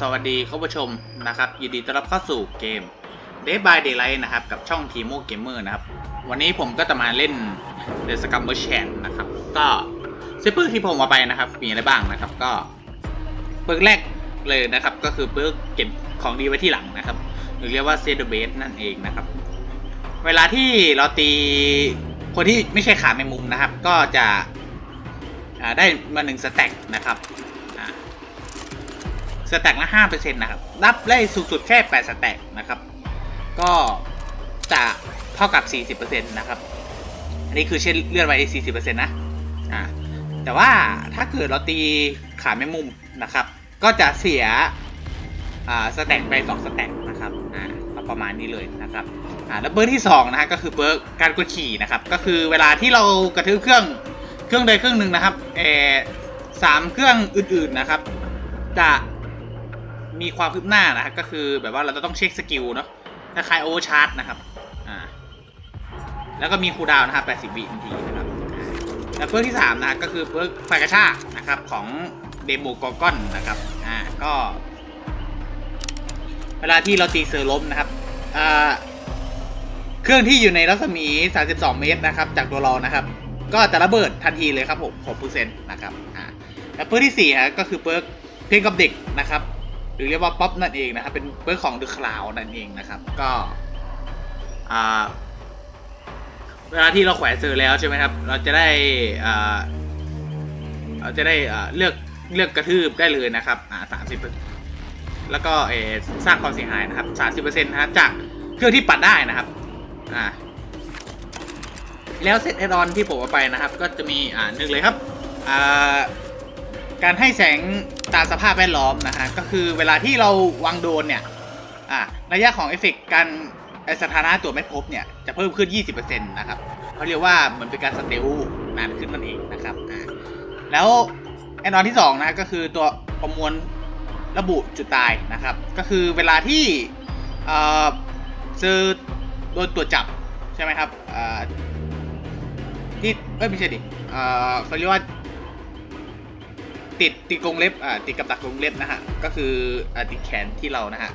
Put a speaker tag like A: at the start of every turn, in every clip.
A: สวัสดีคุณผู้ชมนะครับยินดีต้อนรับเข้าสู่เกม Day by Daylight นะครับ กับช่อง Timo Gamer นะครับ วันนี้ผมก็จะมาเล่น The Scammer Chan นะครับ ก็ซิปเปอร์ที่ผมเอาไปนะครับ มีอะไรบ้างนะครับก็เปิร์กแรกเลยนะครับ ก็คือเปิร์กเก็บของดีไว้ที่หลังนะครับ หรือเรียกว่า s e t the base นั่นเองนะครับ เวลาที่เราตีคนที่ไม่ใช่ขาแมงมุมนะครับ ก็จะได้มาหนึ่งสแต็กนะครับ สแต็กละห้าเปอร์เซ็นต์นะครับ รับได้สูงสุดแค่แปดสแต็กนะครับ ก็จะเท่ากับสี่สิบเปอร์เซ็นต์นะครับ อันนี้คือเช่นเลื่อนไว้สี่สิบเปอร์เซ็นต์นะ อ่า แต่ว่าถ้าเกิดเราตีขาแมงมุมนะครับ ก็จะเสีย อ่า สแต็กไปสองสแต็กนะครับ อ่าประมาณนี้เลยนะครับ อ่า แล้วเบอร์ที่สองนะฮะก็คือเบอร์การกดขี่นะครับ ก็คือเวลาที่เรากระทืบเครื่องเครื่องใดเครื่องหนึ่งนะครับ เออสามเครื่องอื่นๆนะครับ จะ มีความคืบหน้านะครับก็คือแบบว่าเราจะต้องเช็คสกิลเนาะคล้ายโอเวอร์ชาร์จนะครับอ่าแล้วก็มีคูลดาวน์นะครับ 80 วินาทีนะครับแล้วเพื่อที่3นะก็คือเพื่อไฟกระชากนะครับของเดโมกอกอนนะครับอ่าก็ เวลาที่เราตีเซอร์ล้มนะครับอ่าเครื่องที่อยู่ในรัศมี 32 เมตรนะครับ จากตัวเรานะครับ ก็จะระเบิดทันทีเลยครับผม6%นะครับอ่าแล้วเพื่อที่4ฮะก็คือเปิร์กเพลงกับเด็กนะครับ หรือเรียกว่าป๊อปนั่นเองนะครับ เป็นเปิร์กของ The Cloud นั่นเองนะครับ ก็เวลาที่เราแขวนซื้อแล้วใช่ไหมครับ เราจะได้เราจะได้เลือกเลือกกระทืบได้เลยนะครับอ่าสามสิบแล้วก็เอสร้างความเสียหายนะครับสามสิบเปอร์เซ็นต์นะฮะจากเครื่องที่ปัดได้นะครับอ่าแล้วเซตแอดออนที่ผมเอาไปนะครับ ก็จะมีอ่าหนึ่งเลยครับอ่า การให้แสงตามสภาพแวดล้อมนะฮะก็คือเวลาที่เราวางโดนเนี่ยอ่าระยะของเอฟเฟกการสถานะตัวไม่พบเนี่ยจะเพิ่มขึ้น 20%นะครับเขาเรียกว่าเหมือนเป็นการสเตลนานขึ้นนั่นเองนะครับแล้วแอนนอนที่ 2 นะก็คือตัวประมวลระบุจุดตายนะครับ ก็คือเวลาที่เอ่อเจอโดนตรวจจับใช่ไหมครับที่เอ้ยไม่ใช่ดิเออเขาเรียกว่า ติดติดกรงเล็บอ่าติดกับดักกรงเล็บนะฮะก็คืออ่าติดแขนที่เรานะฮะ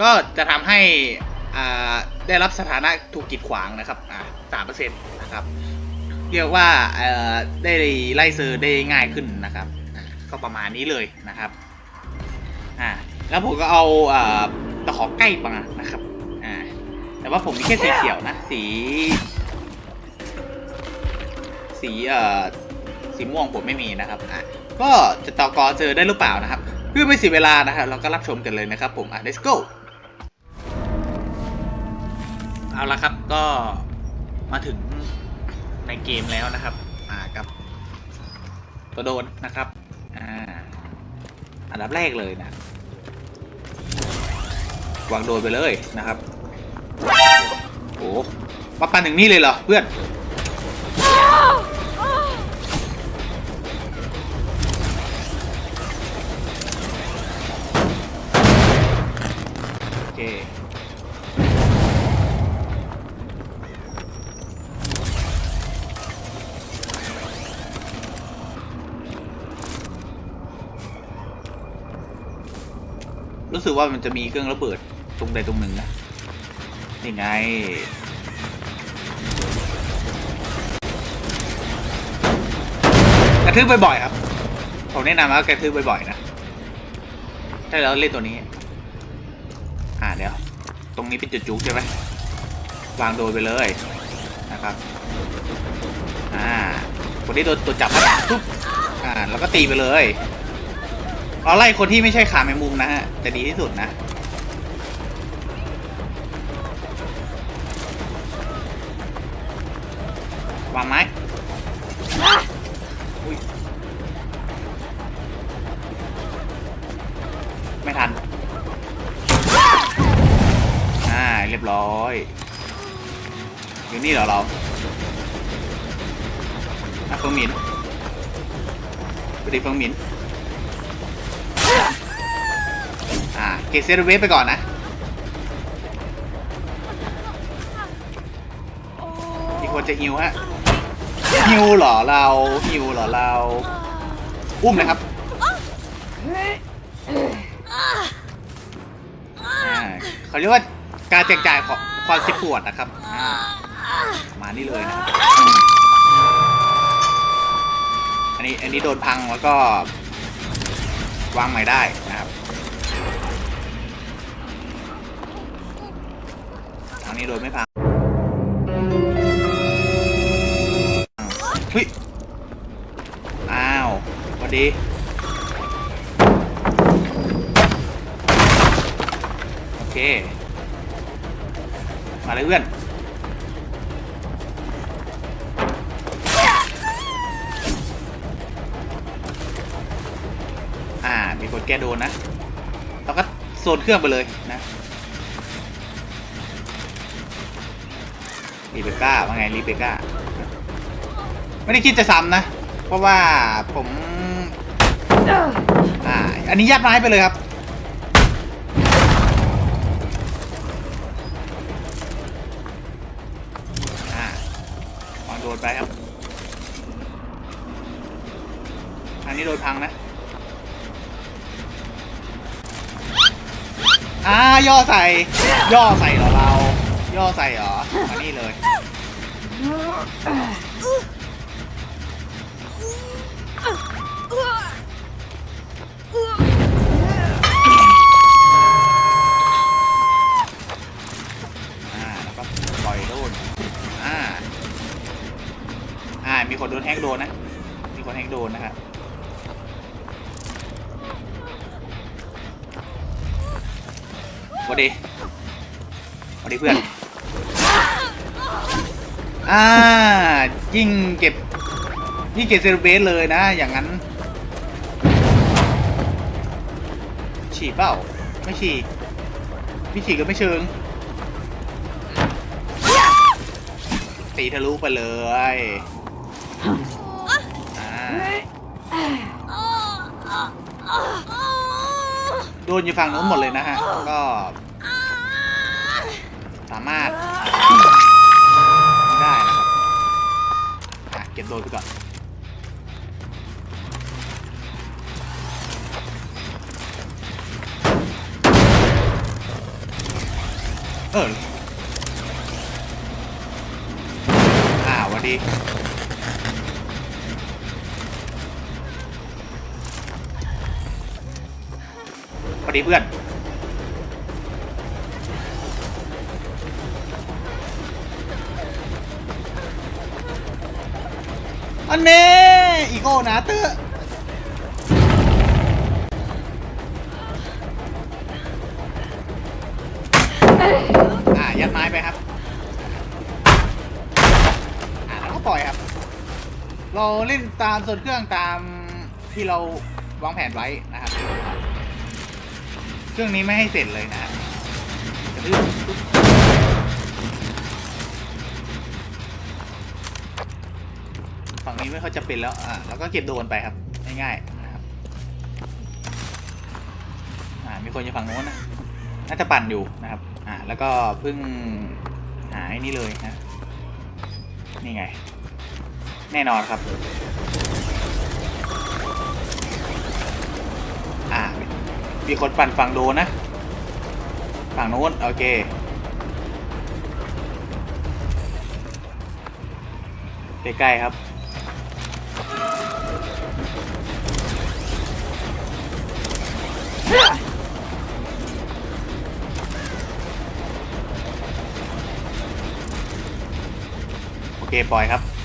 A: ก็จะทำให้อ่าได้รับสถานะถูกกีดขวางนะครับอ่าสามเปอร์เซ็นต์นะครับเรียกว่าเอ่อได้ไล่เซอร์ได้ง่ายขึ้นนะครับก็ประมาณนี้เลยนะครับอ่าแล้วผมก็เอาอ่าตะขอใกล้มานะครับอ่าแต่ว่าผมมีแค่สีเขียวนะสี สีเอ่อสีม่วงผมไม่มีนะครับอะ ก็จะต่อกอเจอได้หรือเปล่านะครับเพื่อไม่เสียเวลานะครับเราก็รับชมกันเลยนะครับผมอะ let's go เอาละครับก็มาถึงในเกมแล้วนะครับ อ่ากับตัวโดนนะครับอ่าอันดับแรกเลยนะวางโดนไปเลยนะครับโอ้มาปันถึงนี่เลยเหรอเพื่อน รู้สึกว่ามันจะมีเครื่องระเบิดตรงใดตรงหนึ่งนะนี่ไงกระทืบบ่อยๆครับ ผมแนะนำว่ากระทืบบ่อยๆนะถ้าเราเล่นตัวนี้ อ่าเดี๋ยว ตรงนี้เป็นจุดจุกใช่ไหมวางโดนไปเลยนะครับ อ่าคนที่โดนตัวจับปุ๊บอ่าแล้วก็ตีไปเลย เราไล่คนที่ไม่ใช่ขาแมงมุมนะฮะจะดีที่สุดนะวางไม้ไม่ทัน อ่า เรียบร้อย อยู่นี่เหรอเราอะเฟิงมินสวัสดีเฟิงมิน เกตเซตเวฟไปก่อนนะอีกคนจะฮิวฮะฮิวเหรอเราฮิวเหรอเรา อุ้มเลยครับเขาเรียกว่าการแจกจ่ายของความเจ็บปวดนะครับมานี่เลยนะอันนี้อันนี้โดนพังแล้วก็วางใหม่ได้นะครับทาง นี้โดนไม่พังเฮ้ยอ้าวสวัสดีโอเค มาเลยเพื่อนอ่ามีคนแก้โดนนะเราก็โซนเครื่องไปเลยนะ เบก้าว่าไงรีเบก้าไม่ได้คิดจะซ้ำนะ เพราะว่าผมอ่าอันนี้ยัดไม้ไปเลยครับอ่าวางโดนไปครับ อันนี้โดนพังนะ อ่าย่อใส่ ย่อใส่เหรอเรา ย่อใส่เหรอ มานี่เลยามีคนโดนแฮกโดนนะ มีคนแฮกโดนนะครับวัสดีวัสดีเพื่อน อ่า ยิงเก็บยิงเก็บเซอร์เบสเลยนะ อย่างนั้น ฉีดเปล่า ไม่ฉีดพี่ฉีดก็ไม่เชิง ตีทะลุไปเลย โดนอยู่ฝั่งนู้นหมดเลยนะฮะ ก็ สามารถได้นะครับอะเก็บโดนไปก่อนเอออ่าวันดี ดีเพื่อน อันเน่อีโก้นะเตอร์อ่ายัดไม้ไปครับ อ่าแล้วก็ปล่อยครับ เราเล่นตามส่วนเครื่องตามที่เราวางแผนไว้นะ เครื่องนี้ไม่ให้เสร็จเลยนะจะดื้อฝั่งนี้ไม่ค่อยจะเป็นแล้ว อ่า แล้วก็เก็บโดนไปครับ ง่ายๆนะครับ อ่า มีคนอยู่ฝั่งโน้นนะ น่าจะปั่นอยู่นะครับ อ่า แล้วก็เพิ่งหาไอ้นี่เลยนะ นี่ไง แน่นอนครับ อ่า มีคนปั่นฝั่งโดนนะ ฝั่งโน้น โอเค ใกล้ๆครับ โอเค ปล่อยครับ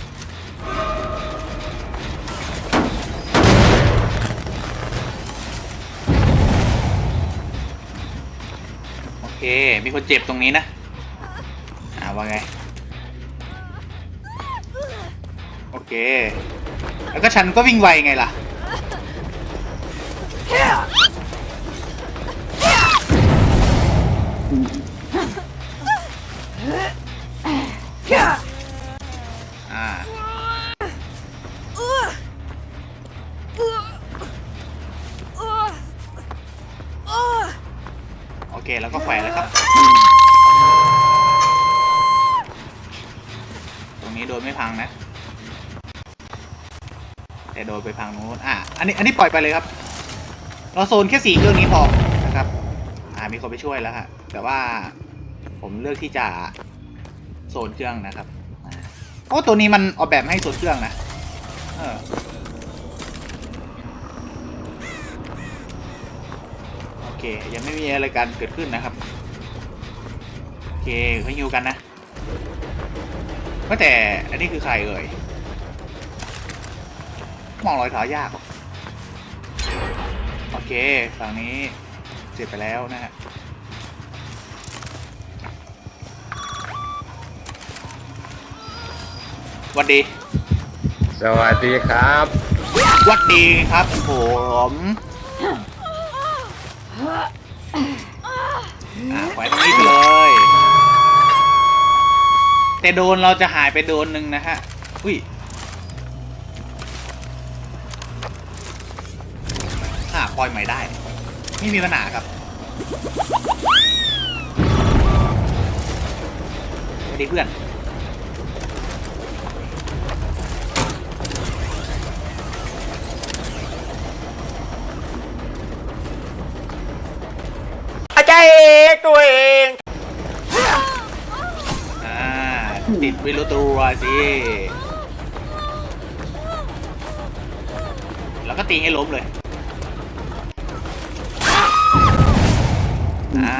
A: เค มีคนเจ็บตรงนี้นะ อ่าว่าไง โอเค แล้วก็ฉันก็วิ่งไวไงล่ะ ไปพังโน้นอะอันนี้อันนี้ปล่อยไปเลยครับ เราโซนแค่สี่เครื่องนี้พอนะครับ อ่ามีคนไปช่วยแล้วฮะแต่ว่าผมเลือกที่จะโซนเครื่องนะครับอ่าเพราะว่าตัวนี้มันออกแบบให้โซนเครื่องนะเออโอเคยังไม่มีอะไรการเกิดขึ้นนะครับโอเคเขาฮิวกันนะว่าแต่อันนี้คือใครเอ่ย มองรอยเท้ายากว่ะโอเคฝั่งนี้เสร็จไปแล้วนะฮะหวัดดี
B: สวัสดีครับ
A: หวัดดีครับผมอ่าไปตรงนี้ไปเลย แต่โดนเราจะหายไปโดนหนึ่งนะฮะ อุ้ย อยใหม่ได้ ไม่มีปัญหาครับสวัสดีเพื่อน
B: อาจารย์เอกตัวเอง
A: อ่าติดวิรุตัวสิแล้วก็ตีให้ล้มเลย อ่า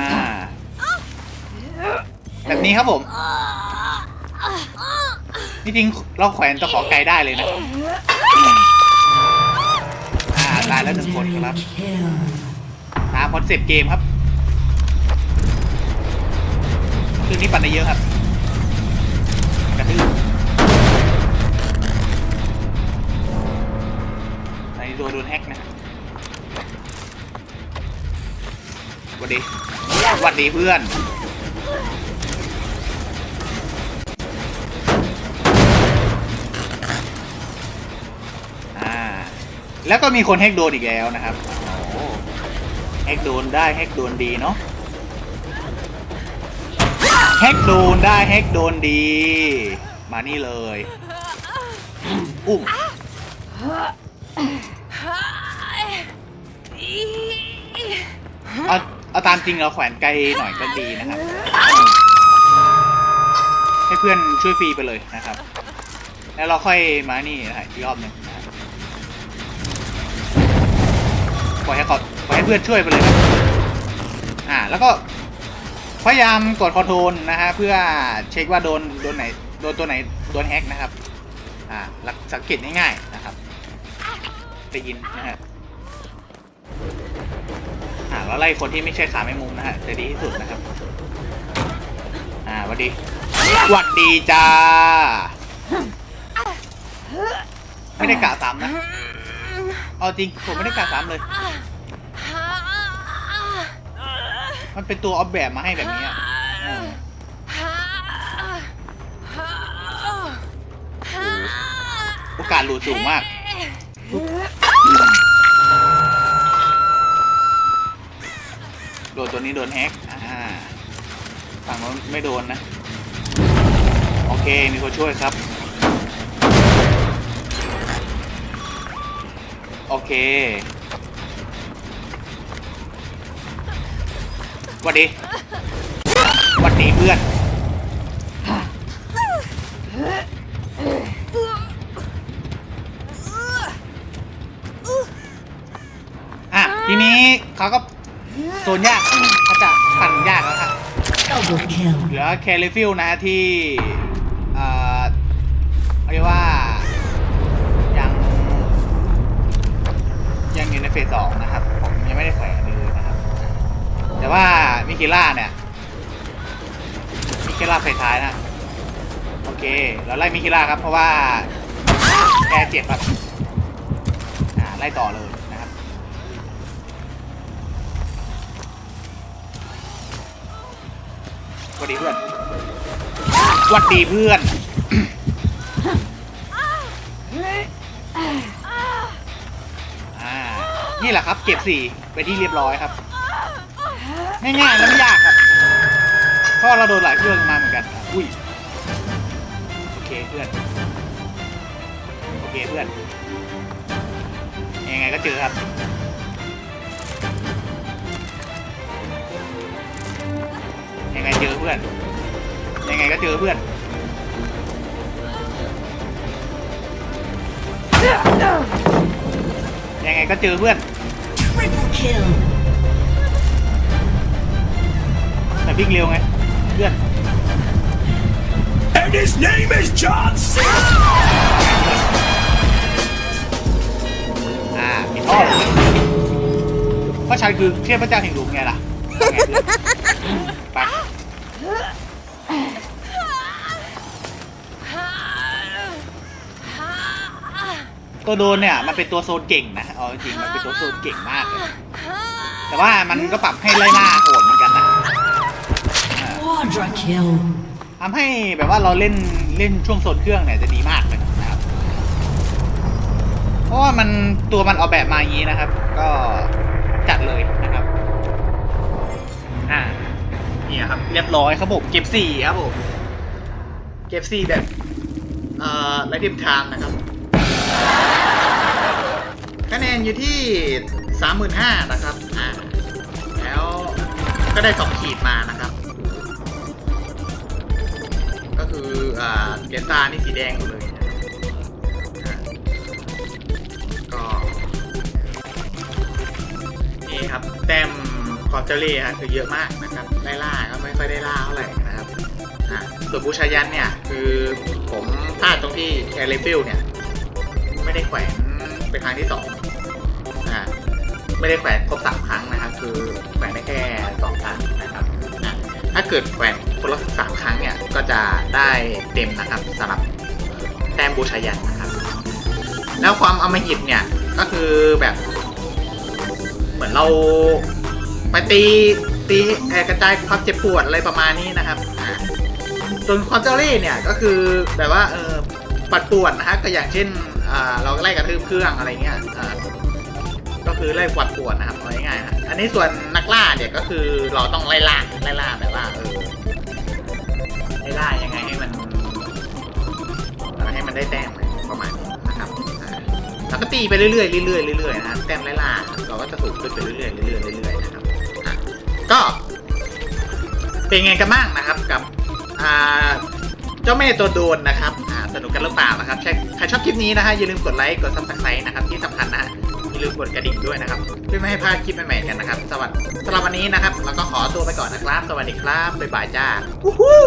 A: แบบนี้ครับผมนี่จริงเราแขวนตะขอไกลได้เลยนะ อ่าตายแล้วหนึ่งคนครับ ตามคอนเซปต์เกมครับคือนี้ปั่นได้เยอะครับ กระทืบในโดนโดนแฮกนะ วัสดีหวัสดีเพื่อนอ่าแล้วก็มีคนแฮกโดนอีกแล้วนะครับโอ้แฮกโดนได้แฮกโดนดีเนาะแฮกโดนได้แฮกโดนดี มานี่เลยอุ้มเอา เอาตามจริงเราแขวนไกลหน่อยก็ดีนะครับ ให้เพื่อนช่วยฟรีไปเลยนะครับ แล้วเราค่อยมานี่นะฮะอีกรอบหนึ่งปล่อยให้เขาปล่อยให้เพื่อนช่วยไปเลยครับอ่า แล้วก็พยายามกดคอนโทรลนะฮะเพื่อเช็คว่าโดนโดนไหนโดนตัวไหนโดนแฮกนะครับ อ่าหลักสังเกตง่ายๆนะครับได้ยินนะฮะอ่า แล้วไล่คนที่ไม่ใช่ขาไม่มุมนะฮะจะดีที่สุดนะครับ อ่าวัดดีหวัดดีจ้า ไม่ได้กะซ้ำนะ เอาจริงผมไม่ได้กะซ้ำเลย มันเป็นตัวออกแบบมาให้แบบนี้อะโอกาสหลุดสูงมาก โดนตัวนี้โดนแฮกอ่าฝั่งโน้นไม่โดนนะ โอเค มีคนช่วยครับ โอเควัสดีวัสดีเพื่อน นยากเขาจะปั่นยากแล้วครับ
C: Double kill.
A: เหลือแคลิฟิลนะที่เอ่อเรียกว่า ยัง ยังอยู่ในเฟสสองนะครับ ผมยังไม่ได้แขวนเลยนะครับ แต่ว่ามิคิล่าเนี่ยมิคิล่าเฟสท้ายนะ โอเค เราไล่มิคิล่าครับ เพราะว่าแกเจ็บครับอ่าไล่ต่อเลย วัสดีเพื่อนสวัสดีเพื่อน อ่า นี่แหละครับ เก็บสี่ไปที่เรียบร้อยครับ ง่ายๆแล้วไม่ยากครับ เพราะเราโดนหลายเครื่องมาเหมือนกัน อุ้ย โอเคเพื่อน โอเคเพื่อน ยังไงก็เจอครับ เพื่อน ยังไงก็เจอเพื่อนยังไงก็เจอเพื่อน
C: Triple kill.
A: แต่วิ่งเร็วไงเพื่อน
D: And his name is John C.
A: อ่ามีท่อเพราะฉันคือเทพเจ้าแห่งหลุมไงล่ะไงเพื่อน ตัวโดนเนี่ยมันเป็นตัวโซนเก่งนะเอาจริงๆมันเป็นตัวโซนเก่งมากเลยแต่ว่ามันก็ปรับให้ไล่ล่าโหดเหมือนกันนะอ่า
C: Quadra kill.
A: ทำให้แบบว่าเราเล่นเล่นช่วงโซนเครื่องเนี่ยจะดีมากเลยนะครับ เพราะว่ามันตัวมันออกแบบมาอย่างนี้นะครับ ก็จัดเลยนะครับอ่านี่ครับเรียบร้อยครับผมเก็บสี่ครับผมเก็บสี่แบบเอ่อไลท์เทมไทม์นะครับ คะแนนอยู่ที่สามหมื่นห้านะครับอ่าแล้วก็ได้สองขีดมานะครับ ก็คืออ่าเกตานี่สีแดงหมดเลยนะครับอ่าก็นี่ครับ แต้มคอร์เจเล่ฮะคือเยอะมากนะครับ ได้ล่าก็ไม่ค่อยได้ล่าเท่าไหร่นะครับอ่าส่วนบูชายันเนี่ย คือผมพลาดตรงที่แคร์เลฟิลเนี่ย ไม่ได้แขวนเป็นครั้งที่สองอ่าไม่ได้แขวนครบสามครั้งนะครับ คือแขวนได้แค่สองครั้งนะครับอะถ้าเกิดแขวนคนละสามครั้งเนี่ยก็จะได้เต็มนะครับสำหรับแต้มบูชายันนะครับ แล้วความอมหิตเนี่ยก็คือแบบเหมือนเราไปตีตีกระจายความเจ็บปวดอะไรประมาณนี้นะครับส่วนคอนเจอรี่เนี่ยก็คือแบบว่าเออ ปัดปวดนะฮะก็อย่างเช่นเราไล่กระทืบเครื่องอะไรเงี้ยก็คือไล่ปัดปวดนะครับง่ายๆอันนี้ส่วนนักล่าเนี่ยก็คือเราต้องไล่ล่าไล่ล่าแบบว่าเออไล่ล่ายังไงให้มันให้มันได้แต้มประมาณนี้นะครับแล้วก็ตีไปเรื่อยๆเรื่อยๆเรื่อยๆนะครับแต้มไล่ล่าเราก็จะถูกขึ้นไปเรื่อยๆเรื่อยๆเรื่อยๆนะครับก็เป็นไงกันบ้างนะครับกับอ่า เจ้าแม่ตัวโดนนะครับอ่าสนุกกันหรือเปล่านะครับใครชอบคลิปนี้นะฮะอย่าลืมกดไลค์กดซับสไครต์นะครับที่สำคัญนะฮะอย่าลืมกดกระดิ่งด้วยนะครับเพื่อไม่ให้พลาดคลิปใหม่ๆกันนะครับสวัสดีสำหรับวันนี้นะครับเราก็ขอตัวไปก่อนนะครับ สวัสดีครับบ๊ายบายจ้าวู้ฮู้